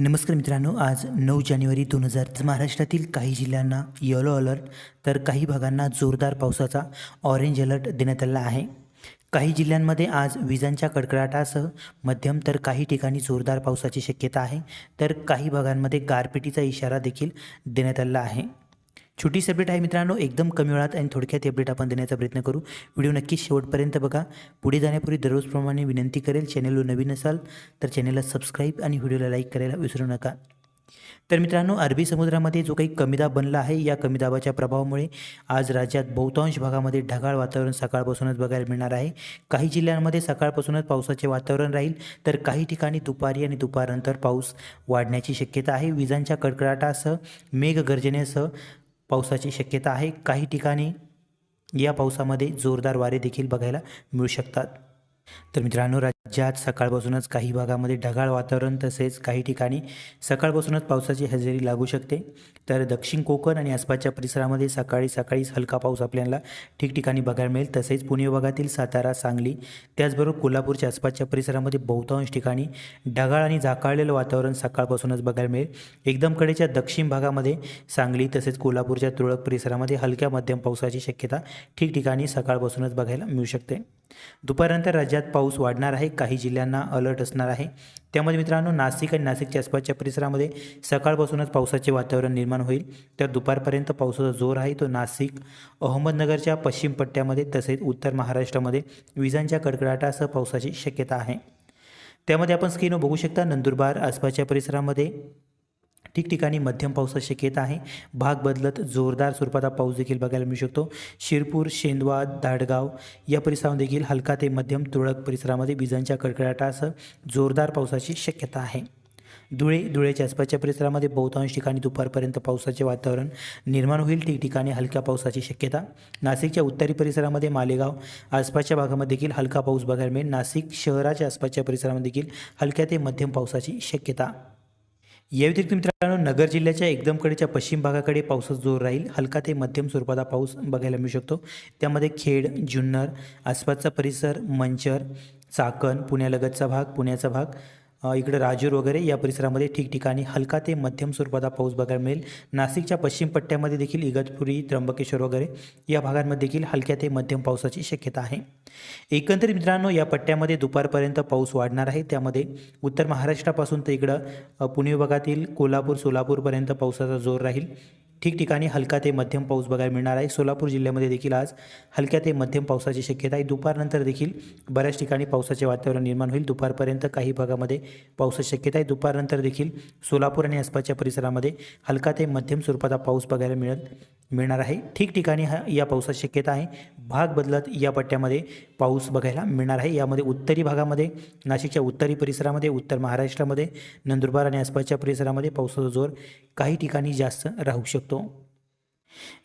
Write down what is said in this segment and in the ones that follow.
नमस्कार मित्रांनो आज नऊ जानेवारी दोन हजार महाराष्ट्रातील काही जिल्ह्यांना येलो अलर्ट तर काही भागांना जोरदार पावसाचा ऑरेंज अलर्ट देण्यात आला आहे. काही जिल्ह्यांमध्ये आज विजांच्या कडकडाटासह मध्यम तर काही ठिकाणी जोरदार पावसाची शक्यता आहे तर काही भागांमध्ये गारपिटीचा इशारा देखील देण्यात आला आहे. छोटी अपडेट आहे मित्रांनो एकदम कमी वेळात आणि थोडक्यात अपडेट आपण देण्याचा प्रयत्न करू. व्हिडिओ नक्की शेवटपर्यंत बघा. पुढे जाण्यापूर्वी दररोजप्रमाणे विनंती करेल. चॅनलवर नवीन असाल तर चॅनलला सबस्क्राईब आणि व्हिडिओला लाईक करायला विसरू नका. तर मित्रांनो अरबी समुद्रामध्ये जो काही कमी दाब बनला आहे या कमी दाबाच्या प्रभावामुळे आज राज्यात बहुतांश भागामध्ये ढगाळ वातावरण सकाळपासूनच बघायला मिळणार आहे. काही जिल्ह्यांमध्ये सकाळपासूनच पावसाचे वातावरण राहील तर काही ठिकाणी दुपारी आणि दुपारनंतर पाऊस वाढण्याची शक्यता आहे. विजांच्या कडकडाटासह मेघगर्जनेसह पावसाची शक्यता आहे. काही ठिकाणी या पावसामध्ये जोरदार वारे देखील बघायला मिळू शकतात. तर मित्रांनो राज्यात सकाळपासूनच काही भागामध्ये ढगाळ वातावरण तसेच काही ठिकाणी सकाळपासूनच पावसाची हजेरी लागू शकते. तर दक्षिण कोकण आणि आसपासच्या परिसरामध्ये सकाळी सकाळीच हलका पाऊस आपल्याला ठिकठिकाणी बघायला मिळेल. तसेच पुणे विभागातील सातारा सांगली त्याचबरोबर कोल्हापूरच्या आसपासच्या परिसरामध्ये बहुतांश ठिकाणी ढगाळ आणि झाकाळलेलं वातावरण सकाळपासूनच बघायला मिळेल. एकदम कडेच्या दक्षिण भागामध्ये सांगली तसेच कोल्हापूरच्या तुरळक परिसरामध्ये हलक्या मध्यम पावसाची शक्यता ठिकठिकाणी सकाळपासूनच बघायला मिळू शकते. दुपारनंतर राज्यात पाऊस वाढणार आहे. काही जिल्ह्यांना अलर्ट असणार आहे. त्यामध्ये मित्रांनो नाशिक आणि नाशिकच्या आसपासच्या परिसरामध्ये सकाळपासूनच पावसाचे वातावरण निर्माण होईल. तर दुपारपर्यंत पावसाचा जोर आहे तो नाशिक अहमदनगरच्या पश्चिम पट्ट्यामध्ये तसेच उत्तर महाराष्ट्रामध्ये विजांच्या कडकडाटासह पावसाची शक्यता आहे. त्यामध्ये आपण स्क्रीनवर बघू शकता नंदुरबार आसपासच्या परिसरामध्ये ठिकठिकाणी मध्यम पावसाची शक्यता आहे. भाग बदलत जोरदार स्वरूपाचा पाऊस देखील बघायला मिळू शकतो. शिरपूर शेंदवा दाडगाव या परिसरामध्ये देखील हलका ते मध्यम तुरळक परिसरामध्ये विजांच्या कडकडाटासह जोरदार पावसाची शक्यता आहे. धुळे धुळेच्या आसपासच्या परिसरामध्ये बहुतांश ठिकाणी दुपारपर्यंत पावसाचे वातावरण निर्माण होईल. ठिकठिकाणी हलक्या पावसाची शक्यता. नाशिकच्या उत्तरी परिसरामध्ये मालेगाव आसपासच्या भागामध्ये देखील हलका पाऊस बघायला मिळेल. नाशिक शहराच्या आसपासच्या परिसरामध्ये देखील हलक्या ते मध्यम पावसाची शक्यता. या व्यतिरिक्त मित्रांनो नगर जिल्ह्याच्या एकदम कडेच्या पश्चिम भागाकडे पावसाचा जोर राहील. हलका ते मध्यम स्वरूपाचा पाऊस बघायला मिळू शकतो. त्यामध्ये खेड जुन्नर आसपासचा परिसर मंचर चाकण पुण्यालगतचा भाग पुण्याचा भाग इकडं राजूर वगैरे या परिसरामध्ये ठिकठिकाणी हलका ते मध्यम स्वरूपाचा पाऊस बघायला मिळेल. नाशिकच्या पश्चिम पट्ट्यामध्ये देखील इगतपुरी त्र्यंबकेश्वर वगैरे या भागांमध्ये देखील हलक्या ते मध्यम पावसाची शक्यता आहे. एकंदरीत मित्रांनो या पट्ट्यामध्ये दुपारपर्यंत पाऊस वाढणार आहे. त्यामध्ये उत्तर महाराष्ट्रापासून तर इकडं पुणे विभागातील कोल्हापूर सोलापूरपर्यंत पावसाचा जोर राहील. ठिकठिकाणी हलका ते मध्यम पाऊस बघायला मिळणार आहे. सोलापूर जिल्ह्यामध्ये देखील आज हलक्या ते मध्यम पावसाची शक्यता आहे. दुपारनंतर देखील बऱ्याच ठिकाणी पावसाचे वातावरण निर्माण होईल. दुपारपर्यंत काही भागामध्ये पावसाची शक्यता आहे. दुपारनंतर देखील सोलापूर आणि आसपासच्या परिसरामध्ये हलका ते मध्यम स्वरूपाचा पाऊस बघायला मिळत मिळणार आहे. ठिकठिकाणी हा या पावसाची शक्यता आहे. भाग बदलत या पट्ट्यामध्ये पाऊस बघायला मिळणार आहे. यामध्ये उत्तरी भागामध्ये नाशिकच्या उत्तरी परिसरामध्ये उत्तर महाराष्ट्रामध्ये नंदुरबार आणि आसपासच्या परिसरामध्ये पावसाचा जोर काही ठिकाणी जास्त राहू शकतो.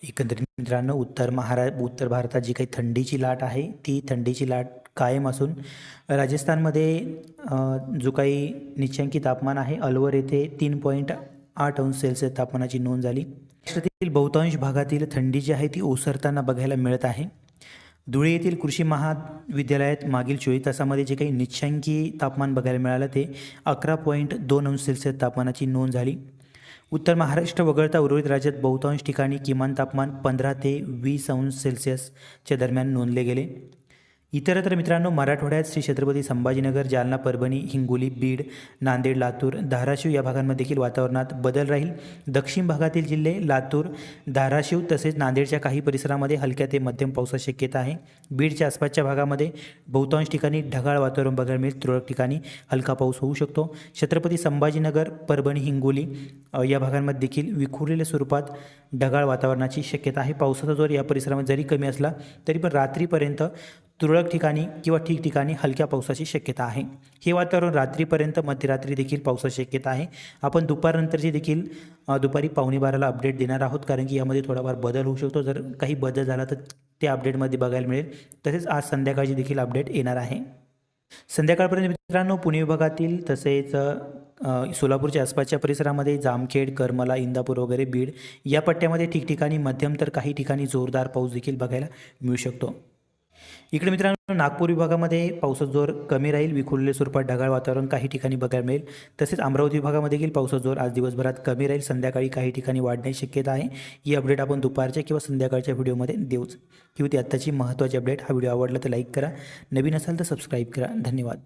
एकंदरीत मित्रांनो उत्तर महारा उत्तर भारतात जी काही थंडीची लाट आहे ती थंडीची लाट कायम असून राजस्थानमध्ये जो काही निश्चयांकी तापमान आहे अलवर येथे तीन पॉईंट आठ अंश सेल्सिअस तापमानाची नोंद झाली. महाराष्ट्रातील बहुतांश भागातील थंडी जी आहे ती ओसरताना बघायला मिळत आहे. धुळे येथील कृषी महाविद्यालयात मागील चोवीस तासामध्ये जे काही निश्चयांकी तापमान बघायला मिळालं ते अकरा पॉईंट दोन अंश सेल्सिअस तापमानाची नोंद झाली. उत्तर महाराष्ट्र वगळता उर्वरित राज्यात बहुतांश ठिकाणी किमान तापमान पंधरा ते वीस अंश सेल्सिअसच्या दरम्यान नोंदले गेले. इतरत्र मित्रांनो मराठवाड्यात श्री छत्रपती संभाजीनगर जालना परभणी हिंगोली बीड नांदेड लातूर धाराशिव या भागांमध्ये देखील वातावरणात बदल राहील. दक्षिण भागातील जिल्हे लातूर धाराशिव तसेच नांदेडच्या काही परिसरामध्ये हलक्या ते मध्यम पावसाची शक्यता आहे. बीडच्या आसपासच्या भागामध्ये बहुतांश ठिकाणी ढगाळ वातावरण बघायला मिळेल. तुरळक ठिकाणी हलका पाऊस होऊ शकतो. छत्रपती संभाजीनगर परभणी हिंगोली या भागांमध्ये देखील विखुरलेल्या स्वरूपात ढगाळ वातावरणाची शक्यता आहे. पावसाचा जोर या परिसरामध्ये जरी कमी असला तरी पण रात्रीपर्यंत तुरळक ठिकाणी किंवा ठिकठिकाणी हलक्या पावसाची शक्यता आहे. हे वातावरण रात्रीपर्यंत मध्यरात्री देखील पावसाची शक्यता आहे. आपण दुपारनंतरची देखील दुपारी पावणे बाराला अपडेट देणार आहोत. कारण की यामध्ये थोडाफार बदल होऊ शकतो. जर काही बदल झाला तर त्या अपडेटमध्ये बघायला मिळेल. तसेच आज संध्याकाळची देखील अपडेट येणार आहे. संध्याकाळपर्यंत मित्रांनो पुणे विभागातील तसेच सोलापूरच्या आसपासच्या परिसरामध्ये जामखेड करमला इंदापूर वगैरे बीड या पट्ट्यामध्ये ठिकठिकाणी मध्यम तर काही ठिकाणी जोरदार पाऊस देखील बघायला मिळू शकतो. इकडे मित्रांनो नागपूर विभागामध्ये पावसाचा जोर कमी राहील विखुरलेले स्वरूपात ढगाळ वातावरण काही ठिकाणी बघायला मिळेल. तसेच अमरावती विभागामध्ये देखील पावसाचा जोर आज दिवसभरात कमी राहील. संध्याकाळी काही ठिकाणी वाढण्याची शक्यता आहे. ही अपडेट आपण दुपारच्या किंवा संध्याकाळच्या व्हिडिओमध्ये देऊच. किंवा ती आत्ताची महत्त्वाची अपडेट हा व्हिडिओ आवडला तर लाईक करा. नवीन असाल तर सबस्क्राईब करा. धन्यवाद.